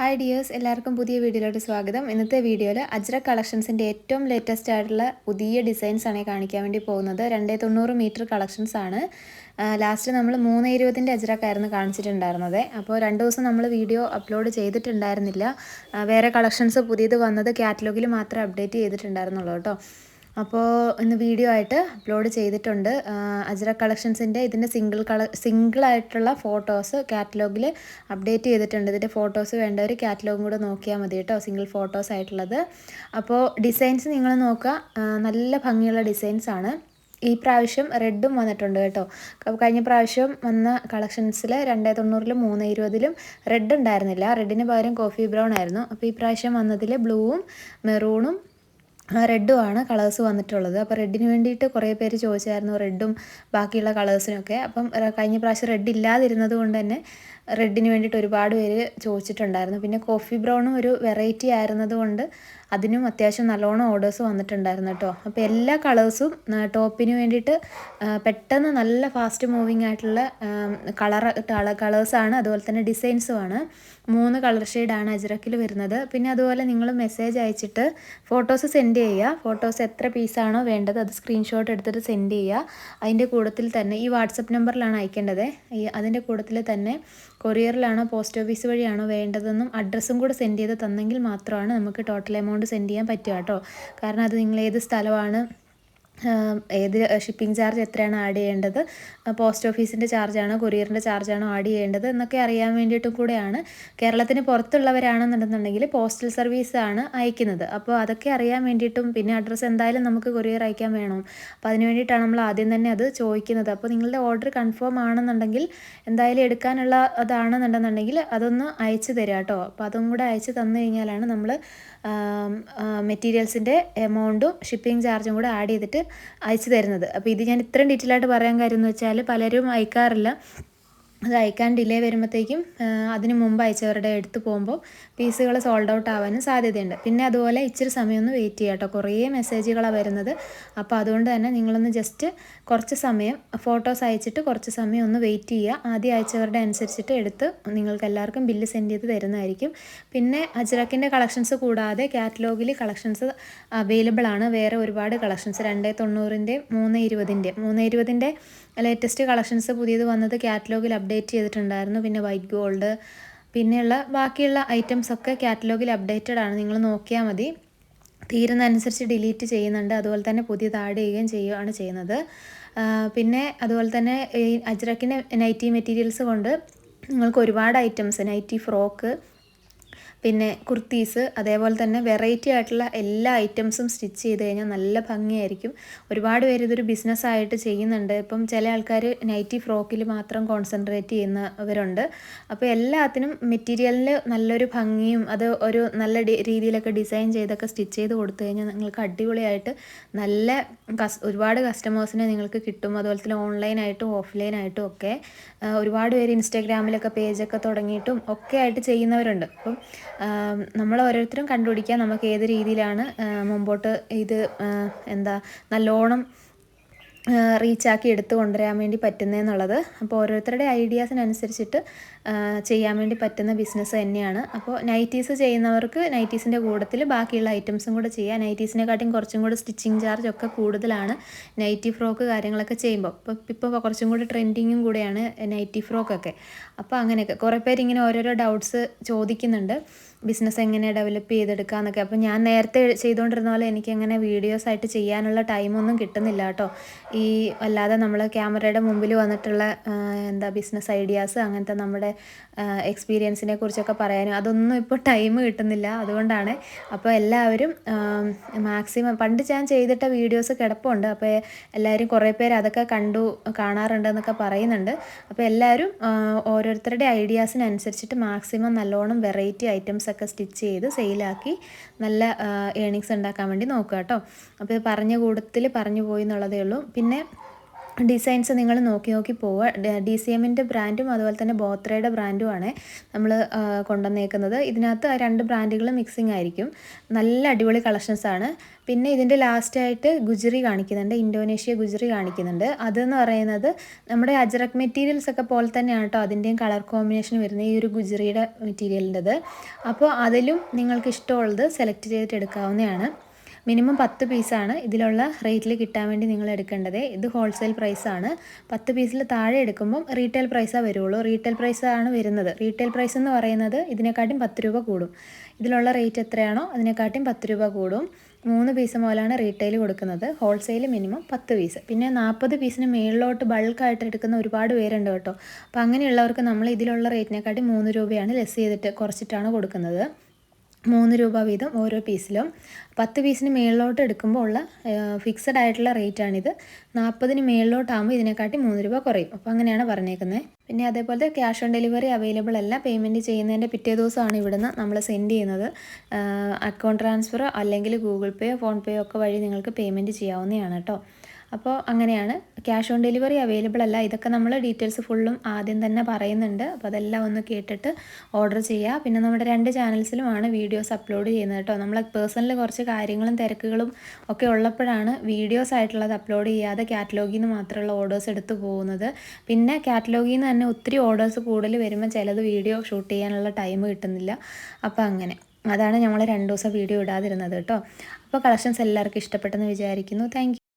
Hi dears എല്ലാവർക്കും പുതിയ വീഡിയോയിലോട്ട് സ്വാഗതം. ഇന്നത്തെ വീഡിയോയിൽ അജ്ര കളക്ഷൻസിന്റെ ഏറ്റവും ലേറ്റസ്റ്റ് ആയിട്ടുള്ള പുതിയ ഡിസൈൻസ് ആണ് കാണിക്കാൻ വേണ്ടി പോകുന്നത്. രണ്ടേ തൊണ്ണൂറ് മീറ്റർ കളക്ഷൻസ് ആണ്. ലാസ്റ്റ് നമ്മൾ മൂന്ന് ഇരുപതിന്റെ അജ്രക്കായിരുന്നു കാണിച്ചിട്ടുണ്ടായിരുന്നത്. അപ്പോൾ രണ്ട് ദിവസം നമ്മൾ വീഡിയോ അപ്ലോഡ് ചെയ്തിട്ടുണ്ടായിരുന്നില്ല. വേറെ കളക്ഷൻസ് പുതിയത് വന്നത് കാറ്റലോഗിൽ മാത്രമേ അപ്ഡേറ്റ് ചെയ്തിട്ടുണ്ടായിരുന്നുള്ളൂ കേട്ടോ. അപ്പോൾ ഇന്ന് വീഡിയോ ആയിട്ട് അപ്ലോഡ് ചെയ്തിട്ടുണ്ട്. അജ്ര കളക്ഷൻസിന്റെ ഇതിന്റെ സിംഗിൾ കള സിംഗിളായിട്ടുള്ള ഫോട്ടോസ് കാറ്റലോഗിൽ അപ്ഡേറ്റ് ചെയ്തിട്ടുണ്ട്. ഇതിന്റെ ഫോട്ടോസ് വേണ്ടവർ കാറ്റലോഗും കൂടെ നോക്കിയാൽ മതി കേട്ടോ സിംഗിൾ ഫോട്ടോസ് ആയിട്ടുള്ളത്. അപ്പോൾ ഡിസൈൻസ് നിങ്ങൾ നോക്കുക. നല്ല ഭംഗിയുള്ള ഡിസൈൻസ് ആണ്. ഈ പ്രാവശ്യം റെഡും വന്നിട്ടുണ്ട് കേട്ടോ. കഴിഞ്ഞ പ്രാവശ്യം വന്ന കളക്ഷൻസിൽ രണ്ടേ തൊണ്ണൂറിലും മൂന്ന് ഇരുപതിലും റെഡ് ഉണ്ടായിരുന്നില്ല. റെഡിന് പകരം കോഫി ബ്രൗൺ ആയിരുന്നു. അപ്പോൾ ഈ പ്രാവശ്യം വന്നതിൽ ബ്ലൂവും മെറൂണും റെഡും ആണ് കളേഴ്സ് വന്നിട്ടുള്ളത്. അപ്പോൾ റെഡിന് വേണ്ടിയിട്ട് കുറേ പേര് ചോദിച്ചായിരുന്നു റെഡും ബാക്കിയുള്ള കളേഴ്സിനൊക്കെ. അപ്പം കഴിഞ്ഞ പ്രാവശ്യം റെഡ് ഇല്ലാതിരുന്നത് കൊണ്ട് തന്നെ റെഡിന് വേണ്ടിയിട്ട് ഒരുപാട് പേര് ചോദിച്ചിട്ടുണ്ടായിരുന്നു. പിന്നെ കോഫി ബ്രൗണും ഒരു വെറൈറ്റി ആയിരുന്നത് കൊണ്ട് അതിനും അത്യാവശ്യം നല്ലോണം ഓർഡേഴ്സ് വന്നിട്ടുണ്ടായിരുന്നു കേട്ടോ. അപ്പോൾ എല്ലാ കളേഴ്സും ടോപ്പിന് വേണ്ടിയിട്ട് പെട്ടെന്ന് നല്ല ഫാസ്റ്റ് മൂവിങ് ആയിട്ടുള്ള കളർ കളേഴ്സാണ് അതുപോലെ തന്നെ ഡിസൈൻസുമാണ് മൂന്ന് കളർ ഷെയ്ഡാണ് അജ്രക്കിൽ വരുന്നത്. പിന്നെ അതുപോലെ നിങ്ങൾ മെസ്സേജ് അയച്ചിട്ട് ഫോട്ടോസ് സെൻഡ് ചെയ്യുക. ഫോട്ടോസ് എത്ര പീസാണോ വേണ്ടത് അത് സ്ക്രീൻഷോട്ട് എടുത്തിട്ട് സെൻഡ് ചെയ്യുക. അതിന്റെ കൂടത്തിൽ തന്നെ ഈ വാട്സപ്പ് നമ്പറിലാണ് അയക്കേണ്ടത്. ഈ അതിന്റെ കൂടത്തിൽ തന്നെ കൊറിയറിലാണോ പോസ്റ്റ് ഓഫീസ് വഴിയാണോ വേണ്ടതെന്നും അഡ്രസ്സും കൂടെ സെൻഡ് ചെയ്ത് തന്നെങ്കിൽ മാത്രമാണ് നമുക്ക് ടോട്ടൽ എമൗണ്ട് സെൻഡ് ചെയ്യാൻ പറ്റുക കേട്ടോ. കാരണം അത് നിങ്ങൾ ഏത് സ്ഥലമാണ് ഏത് ഷിപ്പിംഗ് ചാർജ് എത്രയാണ് ആഡ് ചെയ്യേണ്ടത്? പോസ്റ്റ് ഓഫീസിന്റെ ചാർജാണോ കൊറിയറിന്റെ ചാർജാണോ ആഡ് ചെയ്യേണ്ടത് എന്നൊക്കെ അറിയാൻ വേണ്ടിയിട്ടും കൂടെയാണ്. കേരളത്തിന് പുറത്തുള്ളവരാണെന്നുണ്ടെന്നുണ്ടെങ്കിൽ പോസ്റ്റൽ സർവീസ് ആണ് അയക്കുന്നത്. അപ്പോൾ അതൊക്കെ അറിയാൻ വേണ്ടിയിട്ടും പിന്നെ അഡ്രസ്സ് എന്തായാലും നമുക്ക് കൊറിയർ അയക്കാൻ വേണം. അപ്പോൾ അതിന് വേണ്ടിയിട്ടാണ് നമ്മൾ ആദ്യം തന്നെ അത് ചോദിക്കുന്നത്. അപ്പോൾ നിങ്ങളുടെ ഓർഡർ കൺഫേം ആണെന്നുണ്ടെങ്കിൽ എന്തായാലും എടുക്കാനുള്ള അതാണെന്നുണ്ടെന്നുണ്ടെങ്കിൽ അതൊന്ന് അയച്ചു തരാം കേട്ടോ. അപ്പോൾ അതും കൂടെ അയച്ചു തന്നു കഴിഞ്ഞാലാണ് നമ്മൾ മെറ്റീരിയൽസിന്റെ എമൗണ്ടും ഷിപ്പിംഗ് ചാർജും കൂടെ ആഡ് ചെയ്തിട്ട് അയച്ചു തരുന്നത്. അപ്പോൾ ഇത് ഞാൻ ഇത്രയും ഡീറ്റെയിൽ ആയിട്ട് പറയാൻ കാര്യം എന്ന് വെച്ചാൽ പലരും അയക്കാറില്ല. അത് അയക്കാൻ ഡിലേ വരുമ്പോഴത്തേക്കും അതിന് മുമ്പ് അയച്ചവരുടെ എടുത്ത് പോകുമ്പോൾ പീസുകൾ സോൾഡ് ഔട്ട് ആവാനും സാധ്യതയുണ്ട്. പിന്നെ അതുപോലെ ഇച്ചിരി സമയമൊന്ന് വെയിറ്റ് ചെയ്യാം കേട്ടോ കുറേ മെസ്സേജുകളാണ് വരുന്നത്. അപ്പോൾ അതുകൊണ്ട് തന്നെ നിങ്ങളൊന്ന് ജസ്റ്റ് കുറച്ച് സമയം ഫോട്ടോസ് അയച്ചിട്ട് കുറച്ച് സമയം ഒന്ന് വെയിറ്റ് ചെയ്യുക ആദ്യം അയച്ചവരുടെ അനുസരിച്ചിട്ട് എടുത്ത് നിങ്ങൾക്ക് എല്ലാവർക്കും ബില്ല് സെൻഡ് ചെയ്ത് തരുന്നതായിരിക്കും. പിന്നെ അജ്രക്കിന്റെ കളക്ഷൻസ് കൂടാതെ കാറ്റലോഗിൽ കളക്ഷൻസ് അവൈലബിൾ ആണ്. വേറെ ഒരുപാട് കളക്ഷൻസ് രണ്ടേ തൊണ്ണൂറിന്റെ മൂന്ന് ഇരുപതിന്റെ മൂന്ന് ഇരുപതിന്റെ ലേറ്റസ്റ്റ് കളക്ഷൻസ് പുതിയത് വന്നത് കാറ്റലോഗിൽ ചെയ്തിട്ടുണ്ടായിരുന്നു. പിന്നെ വൈറ്റ് ഗോൾഡ് പിന്നെയുള്ള ബാക്കിയുള്ള ഐറ്റംസ് ഒക്കെ കാറ്റലോഗിൽ അപ്ഡേറ്റഡ് ആണ്. നിങ്ങൾ നോക്കിയാൽ മതി. തീരുന്നതനുസരിച്ച് ഡിലീറ്റ് ചെയ്യുന്നുണ്ട്. അതുപോലെ തന്നെ പുതിയത് ആഡ് ചെയ്യുകയും ചെയ്യുകയാണ് ചെയ്യുന്നത്. പിന്നെ അതുപോലെ തന്നെ ഈ അജ്രക്കിന്റെ നൈറ്റി മെറ്റീരിയൽസ് കൊണ്ട് നിങ്ങൾക്ക് ഒരുപാട് ഐറ്റംസ് നൈറ്റി ഫ്രോക്ക് പിന്നെ കുർത്തീസ് അതേപോലെ തന്നെ വെറൈറ്റി ആയിട്ടുള്ള എല്ലാ ഐറ്റംസും സ്റ്റിച്ച് ചെയ്ത് കഴിഞ്ഞാൽ നല്ല ഭംഗിയായിരിക്കും. ഒരുപാട് പേര് ഇതൊരു ബിസിനസ്സായിട്ട് ചെയ്യുന്നുണ്ട്. ഇപ്പം ചില ആൾക്കാർ നൈറ്റി ഫ്രോക്കിൽ മാത്രം കോൺസെൻട്രേറ്റ് ചെയ്യുന്നവരുണ്ട്. അപ്പോൾ എല്ലാത്തിനും മെറ്റീരിയലിൽ നല്ലൊരു ഭംഗിയും അത് ഒരു നല്ല രീതിയിലൊക്കെ ഡിസൈൻ ചെയ്തൊക്കെ സ്റ്റിച്ച് ചെയ്ത് കൊടുത്തു കഴിഞ്ഞാൽ നിങ്ങൾക്ക് അടിപൊളിയായിട്ട് നല്ല കസ് ഒരുപാട് കസ്റ്റമേഴ്സിനെ നിങ്ങൾക്ക് കിട്ടും. അതുപോലെ തന്നെ ഓൺലൈനായിട്ടും ഓഫ്ലൈനായിട്ടും ഒക്കെ. ഒരുപാട് പേര് ഇൻസ്റ്റാഗ്രാമിലൊക്കെ പേജൊക്കെ തുടങ്ങിയിട്ടും ഒക്കെ ആയിട്ട് ചെയ്യുന്നവരുണ്ട്. അപ്പം നമ്മൾ ഓരോരുത്തരും കണ്ടുപിടിക്കുക നമുക്ക് ഏത് രീതിയിലാണ് മുമ്പോട്ട് ഇത് എന്താ നല്ലോണം റീച്ചാക്കി എടുത്തു കൊണ്ടുവരാൻ വേണ്ടി പറ്റുന്നതെന്നുള്ളത് അപ്പോൾ ഓരോരുത്തരുടെ ഐഡിയാസിനനുസരിച്ചിട്ട് ചെയ്യാൻ വേണ്ടി പറ്റുന്ന ബിസിനസ് തന്നെയാണ്. അപ്പോൾ നൈറ്റീസ് ചെയ്യുന്നവർക്ക് നൈറ്റീസിന്റെ കൂടത്തിൽ ബാക്കിയുള്ള ഐറ്റംസും കൂടെ ചെയ്യാം. നൈറ്റീസിനെക്കാട്ടിയും കുറച്ചും കൂടെ സ്റ്റിച്ചിങ് ചാർജ് ഒക്കെ കൂടുതലാണ് നൈറ്റി ഫ്രോക്ക് കാര്യങ്ങളൊക്കെ ചെയ്യുമ്പോൾ ഇപ്പോൾ ഇപ്പോൾ കുറച്ചും കൂടി ട്രെൻഡിങ്ങും കൂടെയാണ് നൈറ്റി ഫ്രോക്കൊക്കെ. അപ്പോൾ അങ്ങനെയൊക്കെ. കുറേ പേര് ഇങ്ങനെ ഓരോരോ ഡൗട്ട്സ് ചോദിക്കുന്നുണ്ട്. ബിസിനസ് എങ്ങനെ ഡെവലപ്പ് ചെയ്തെടുക്കുക എന്നൊക്കെ അപ്പോൾ ഞാൻ നേരത്തെ ചെയ്തുകൊണ്ടിരുന്ന പോലെ എനിക്ക് അങ്ങനെ വീഡിയോസ് ആയിട്ട് ചെയ്യാനുള്ള ടൈമൊന്നും കിട്ടുന്നില്ല കേട്ടോ. ഈ അല്ലാതെ നമ്മൾ ക്യാമറയുടെ മുമ്പിൽ വന്നിട്ടുള്ള എന്താ ബിസിനസ് ഐഡിയാസ് അങ്ങനത്തെ നമ്മുടെ എക്സ്പീരിയൻസിനെ കുറിച്ചൊക്കെ പറയാനും അതൊന്നും ഇപ്പോൾ ടൈം കിട്ടുന്നില്ല. അതുകൊണ്ടാണ് അപ്പോൾ എല്ലാവരും മാക്സിമം പണ്ട് ഞാൻ ചെയ്തിട്ട വീഡിയോസ് കിടപ്പുണ്ട്. അപ്പോൾ എല്ലാവരും കുറേ പേര് അതൊക്കെ കണ്ടു കാണാറുണ്ടെന്നൊക്കെ പറയുന്നുണ്ട്. അപ്പോൾ എല്ലാവരും ഓരോരുത്തരുടെ ഐഡിയാസിനനുസരിച്ചിട്ട് മാക്സിമം നല്ലോണം വെറൈറ്റി ഐറ്റംസ് ഒക്കെ സ്റ്റിച്ച് ചെയ്ത് സെയിലാക്കി നല്ല ഏണിങ്സ് ഉണ്ടാക്കാൻ വേണ്ടി നോക്കുക കേട്ടോ. അപ്പോൾ പറഞ്ഞ കൂട്ടത്തിൽ പറഞ്ഞു പോയി എന്നുള്ളതേ ഉള്ളൂ. പിന്നെ ഡിസൈൻസ് നിങ്ങൾ നോക്കി നോക്കി പോവുക. ഡി സി എമ്മിന്റെ ബ്രാൻഡും അതുപോലെ തന്നെ ബോത്രയുടെ ബ്രാൻഡുമാണ് നമ്മൾ കൊണ്ടുവന്നേക്കുന്നത്. ഇതിനകത്ത് രണ്ട് ബ്രാൻഡുകൾ മിക്സിംഗ് ആയിരിക്കും. നല്ല അടിപൊളി കളക്ഷൻസ് ആണ്. പിന്നെ ഇതിന്റെ ലാസ്റ്റായിട്ട് ഗുജറി കാണിക്കുന്നുണ്ട്. ഇന്തോനേഷ്യ ഗുജറി കാണിക്കുന്നുണ്ട്. അതെന്ന് പറയുന്നത് നമ്മുടെ അജറക് മെറ്റീരിയൽസ് ഒക്കെ പോലെ തന്നെയാണ് കേട്ടോ അതിന്റെയും കളർ കോമ്പിനേഷൻ വരുന്ന ഈ ഒരു ഗുജറിയുടെ മെറ്റീരിയലിന്റെത്. അപ്പോൾ അതിലും നിങ്ങൾക്ക് ഇഷ്ടമുള്ളത് സെലക്ട് ചെയ്തിട്ട് എടുക്കാവുന്നതാണ്. മിനിമം പത്ത് പീസാണ് ഇതിലുള്ള റേറ്റിൽ കിട്ടാൻ വേണ്ടി നിങ്ങൾ എടുക്കേണ്ടത്. ഇത് ഹോൾസെയിൽ പ്രൈസാണ് പത്ത് പീസിൽ താഴെ എടുക്കുമ്പം റീറ്റെയിൽ പ്രൈസാണ് വരുള്ളൂ. റീറ്റെയിൽ പ്രൈസാണ് വരുന്നത്. റീറ്റെയിൽ പ്രൈസ് എന്ന് പറയുന്നത് ഇതിനെക്കാട്ടും പത്ത് രൂപ കൂടും. ഇതിലുള്ള റേറ്റ് എത്രയാണോ അതിനെക്കാട്ടും പത്ത് രൂപ കൂടും. മൂന്ന് പീസ് മുതലാണ് റീറ്റെയിൽ കൊടുക്കുന്നത്. ഹോൾസെയിൽ മിനിമം പത്ത് പീസ്. പിന്നെ നാൽപ്പത് പീസിന് മേളിലോട്ട് ബൾക്കായിട്ട് എടുക്കുന്ന ഒരുപാട് പേരുണ്ട് കേട്ടോ. അപ്പോൾ അങ്ങനെയുള്ളവർക്ക് നമ്മൾ ഇതിലുള്ള റേറ്റിനെക്കാട്ടി മൂന്ന് രൂപയാണ് ലെസ് ചെയ്തിട്ട് കുറച്ചിട്ടാണ് കൊടുക്കുന്നത്. മൂന്ന് രൂപ വീതം ഓരോ പീസിലും. പത്ത് പീസിന് മേളിലോട്ട് എടുക്കുമ്പോൾ ഉള്ള ഫിക്സഡ് ആയിട്ടുള്ള റേറ്റാണിത് നാൽപ്പതിന് മേളിലോട്ടാകുമ്പോൾ ഇതിനെക്കാട്ടി മൂന്ന് രൂപ കുറയും. അപ്പോൾ അങ്ങനെയാണ് പറഞ്ഞേക്കുന്നത് പിന്നെ അതേപോലെ ക്യാഷ് ഓൺ ഡെലിവറി അവൈലബിൾ അല്ല. പേയ്മെന്റ് ചെയ്യുന്നതിന്റെ പിറ്റേ ദിവസമാണ് ഇവിടുന്ന് നമ്മൾ സെൻഡ് ചെയ്യുന്നത്. അക്കൗണ്ട് ട്രാൻസ്ഫർ അല്ലെങ്കിൽ ഗൂഗിൾ പേയോ ഫോൺ പേയോ ഒക്കെ വഴി നിങ്ങൾക്ക് പേയ്മെന്റ് ചെയ്യാവുന്നതാണ് കേട്ടോ. അപ്പോൾ അങ്ങനെയാണ്. ക്യാഷ് ഓൺ ഡെലിവറി അവൈലബിൾ അല്ല. ഇതൊക്കെ നമ്മൾ ഡീറ്റെയിൽസ് ഫുള്ളും ആദ്യം തന്നെ പറയുന്നുണ്ട്. അപ്പോൾ അതെല്ലാം ഒന്ന് കേട്ടിട്ട് ഓർഡർ ചെയ്യുക. പിന്നെ നമ്മുടെ രണ്ട് ചാനൽസിലുമാണ് വീഡിയോസ് അപ്ലോഡ് ചെയ്യുന്നത് കേട്ടോ. നമ്മൾ പേഴ്സണൽ കുറച്ച് കാര്യങ്ങളും തിരക്കുകളും ഒക്കെ ഉള്ളപ്പോഴാണ് വീഡിയോസ് ആയിട്ടുള്ളത് അപ്ലോഡ് ചെയ്യാതെ കാറ്റലോഗിൽ നിന്ന് മാത്രമുള്ള ഓർഡേഴ്സ് എടുത്തു പോകുന്നത്. പിന്നെ കാറ്റലോഗിൽ നിന്ന് തന്നെ ഒത്തിരി ഓർഡേഴ്സ് കൂടുതൽ വരുമ്പോൾ ചിലത് വീഡിയോ ഷൂട്ട് ചെയ്യാനുള്ള ടൈം കിട്ടുന്നില്ല. അപ്പോൾ അങ്ങനെ. അതാണ് ഞങ്ങൾ രണ്ട് ദിവസം വീഡിയോ ഇടാതിരുന്നത് കേട്ടോ. അപ്പോൾ കളക്ഷൻസ് എല്ലാവർക്കും ഇഷ്ടപ്പെട്ടെന്ന് വിചാരിക്കുന്നു. താങ്ക്